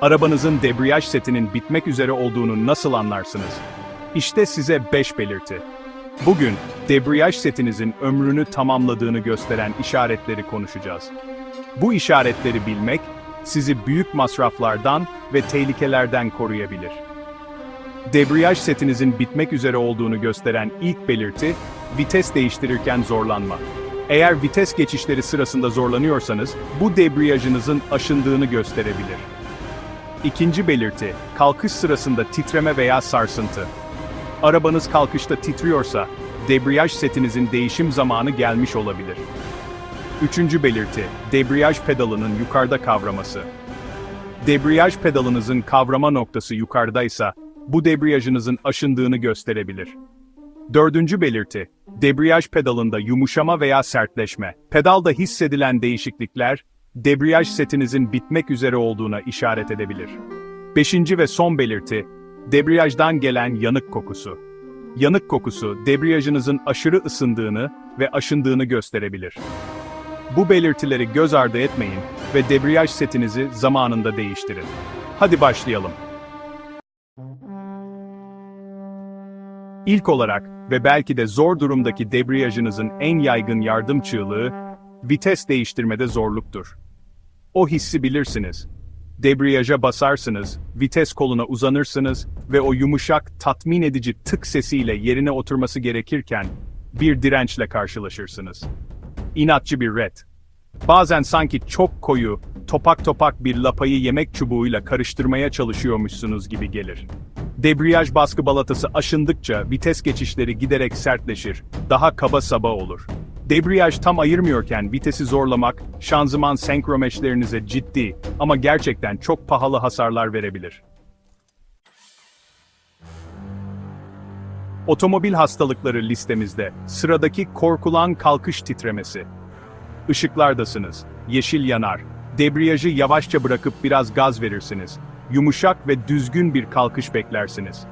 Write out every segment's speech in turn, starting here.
Arabanızın debriyaj setinin bitmek üzere olduğunu nasıl anlarsınız? İşte size 5 belirti. Bugün, debriyaj setinizin ömrünü tamamladığını gösteren işaretleri konuşacağız. Bu işaretleri bilmek, sizi büyük masraflardan ve tehlikelerden koruyabilir. Debriyaj setinizin bitmek üzere olduğunu gösteren ilk belirti, vites değiştirirken zorlanma. Eğer vites geçişleri sırasında zorlanıyorsanız, bu debriyajınızın aşındığını gösterebilir. İkinci belirti, kalkış sırasında titreme veya sarsıntı. Arabanız kalkışta titriyorsa, debriyaj setinizin değişim zamanı gelmiş olabilir. Üçüncü belirti, debriyaj pedalının yukarıda kavraması. Debriyaj pedalınızın kavrama noktası yukarıdaysa, bu debriyajınızın aşındığını gösterebilir. Dördüncü belirti, debriyaj pedalında yumuşama veya sertleşme. Pedalda hissedilen değişiklikler, debriyaj setinizin bitmek üzere olduğuna işaret edebilir. Beşinci ve son belirti, debriyajdan gelen yanık kokusu. Yanık kokusu, debriyajınızın aşırı ısındığını ve aşındığını gösterebilir. Bu belirtileri göz ardı etmeyin ve debriyaj setinizi zamanında değiştirin. Hadi başlayalım. İlk olarak ve belki de zor durumdaki debriyajınızın en yaygın yardım çığlığı, vites değiştirmede zorluktur. O hissi bilirsiniz. Debriyaja basarsınız, vites koluna uzanırsınız ve o yumuşak, tatmin edici tık sesiyle yerine oturması gerekirken, bir dirençle karşılaşırsınız. İnatçı bir red. Bazen sanki çok koyu, topak topak bir lapayı yemek çubuğuyla karıştırmaya çalışıyormuşsunuz gibi gelir. Debriyaj baskı balatası aşındıkça vites geçişleri giderek sertleşir, daha kaba saba olur. Debriyaj tam ayırmıyorken vitesi zorlamak, şanzıman senkromeşlerinize ciddi ama gerçekten çok pahalı hasarlar verebilir. Otomobil hastalıkları listemizde sıradaki korkulan kalkış titremesi. Işıklardasınız, yeşil yanar, debriyajı yavaşça bırakıp biraz gaz verirsiniz. Yumuşak ve düzgün bir kalkış beklersiniz.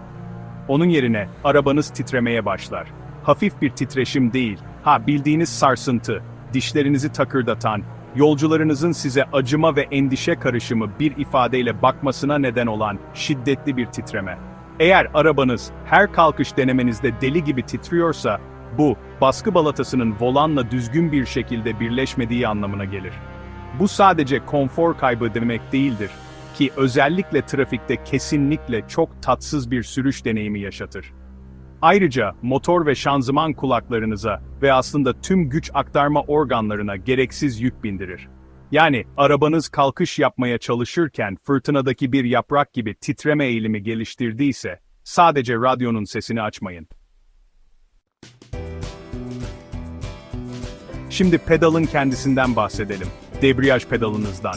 Onun yerine arabanız titremeye başlar. Hafif bir titreşim değil, ha bildiğiniz sarsıntı, dişlerinizi takırdatan, yolcularınızın size acıma ve endişe karışımı bir ifadeyle bakmasına neden olan şiddetli bir titreme. Eğer arabanız her kalkış denemenizde deli gibi titriyorsa, bu, baskı balatasının volanla düzgün bir şekilde birleşmediği anlamına gelir. Bu sadece konfor kaybı demek değildir ki özellikle trafikte kesinlikle çok tatsız bir sürüş deneyimi yaşatır. Ayrıca motor ve şanzıman kulaklarınıza ve aslında tüm güç aktarma organlarına gereksiz yük bindirir. Yani arabanız kalkış yapmaya çalışırken fırtınadaki bir yaprak gibi titreme eğilimi geliştirdiyse, sadece radyonun sesini açmayın. Şimdi pedalın kendisinden bahsedelim. Debriyaj pedalınızdan.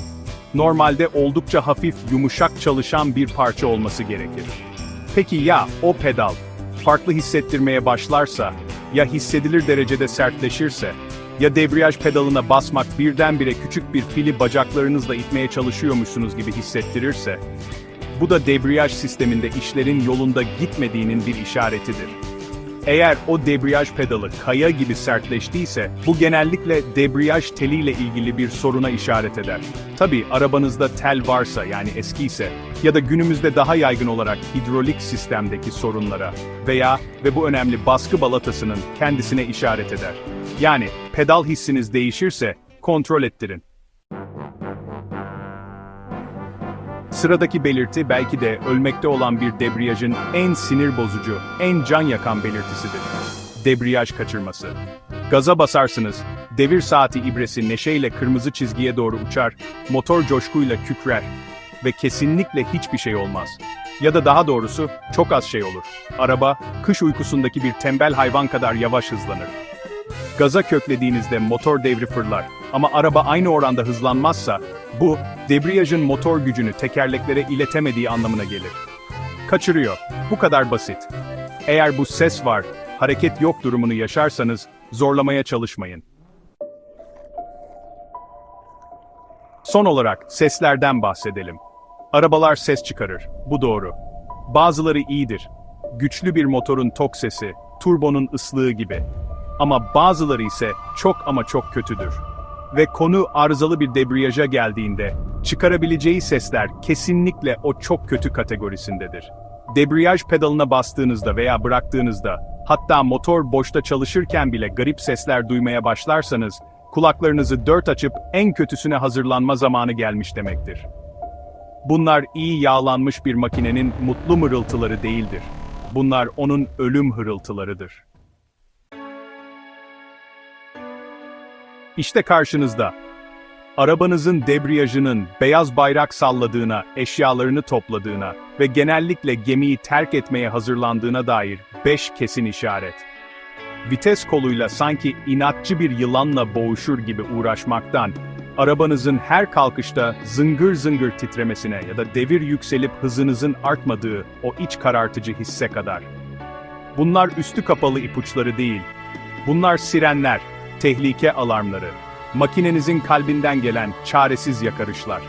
Normalde oldukça hafif, yumuşak çalışan bir parça olması gerekir. Peki ya o pedal farklı hissettirmeye başlarsa, ya hissedilir derecede sertleşirse, ya debriyaj pedalına basmak birdenbire küçük bir fili bacaklarınızla itmeye çalışıyormuşsunuz gibi hissettirirse, bu da debriyaj sisteminde işlerin yolunda gitmediğinin bir işaretidir. Eğer o debriyaj pedalı kaya gibi sertleştiyse, bu genellikle debriyaj teliyle ilgili bir soruna işaret eder. Tabi arabanızda tel varsa yani eskiyse ya da günümüzde daha yaygın olarak hidrolik sistemdeki sorunlara veya ve bu önemli baskı balatasının kendisine işaret eder. Yani pedal hissiniz değişirse kontrol ettirin. Sıradaki belirti belki de ölmekte olan bir debriyajın en sinir bozucu, en can yakan belirtisidir. Debriyaj kaçırması. Gaza basarsınız, devir saati ibresi neşeyle kırmızı çizgiye doğru uçar, motor coşkuyla kükrer ve kesinlikle hiçbir şey olmaz. Ya da daha doğrusu çok az şey olur. Araba, kış uykusundaki bir tembel hayvan kadar yavaş hızlanır. Gaza köklediğinizde motor devri fırlar ama araba aynı oranda hızlanmazsa, bu, debriyajın motor gücünü tekerleklere iletemediği anlamına gelir. Kaçırıyor. Bu kadar basit. Eğer bu ses var, hareket yok durumunu yaşarsanız, zorlamaya çalışmayın. Son olarak seslerden bahsedelim. Arabalar ses çıkarır, bu doğru. Bazıları iyidir. Güçlü bir motorun tok sesi, turbonun ıslığı gibi. Ama bazıları ise çok ama çok kötüdür. Ve konu arızalı bir debriyaja geldiğinde, çıkarabileceği sesler kesinlikle o çok kötü kategorisindedir. Debriyaj pedalına bastığınızda veya bıraktığınızda, hatta motor boşta çalışırken bile garip sesler duymaya başlarsanız, kulaklarınızı dört açıp en kötüsüne hazırlanma zamanı gelmiş demektir. Bunlar iyi yağlanmış bir makinenin mutlu mırıltıları değildir. Bunlar onun ölüm hırıltılarıdır. İşte karşınızda. Arabanızın debriyajının beyaz bayrak salladığına, eşyalarını topladığına ve genellikle gemiyi terk etmeye hazırlandığına dair 5 kesin işaret. Vites koluyla sanki inatçı bir yılanla boğuşur gibi uğraşmaktan, arabanızın her kalkışta zıngır zıngır titremesine ya da devir yükselip hızınızın artmadığı o iç karartıcı hisse kadar. Bunlar üstü kapalı ipuçları değil. Bunlar sirenler, tehlike alarmları, makinenizin kalbinden gelen çaresiz yakarışlar.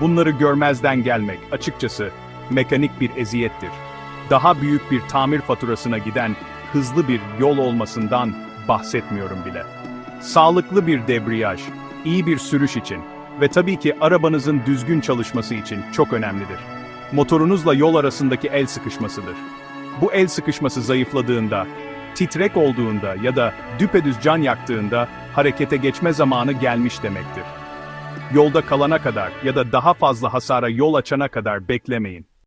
Bunları görmezden gelmek açıkçası mekanik bir eziyettir. Daha büyük bir tamir faturasına giden hızlı bir yol olmasından bahsetmiyorum bile. Sağlıklı bir debriyaj, iyi bir sürüş için ve tabii ki arabanızın düzgün çalışması için çok önemlidir. Motorunuzla yol arasındaki el sıkışmasıdır. Bu el sıkışması zayıfladığında, titrek olduğunda ya da düpedüz can yaktığında harekete geçme zamanı gelmiş demektir. Yolda kalana kadar ya da daha fazla hasara yol açana kadar beklemeyin.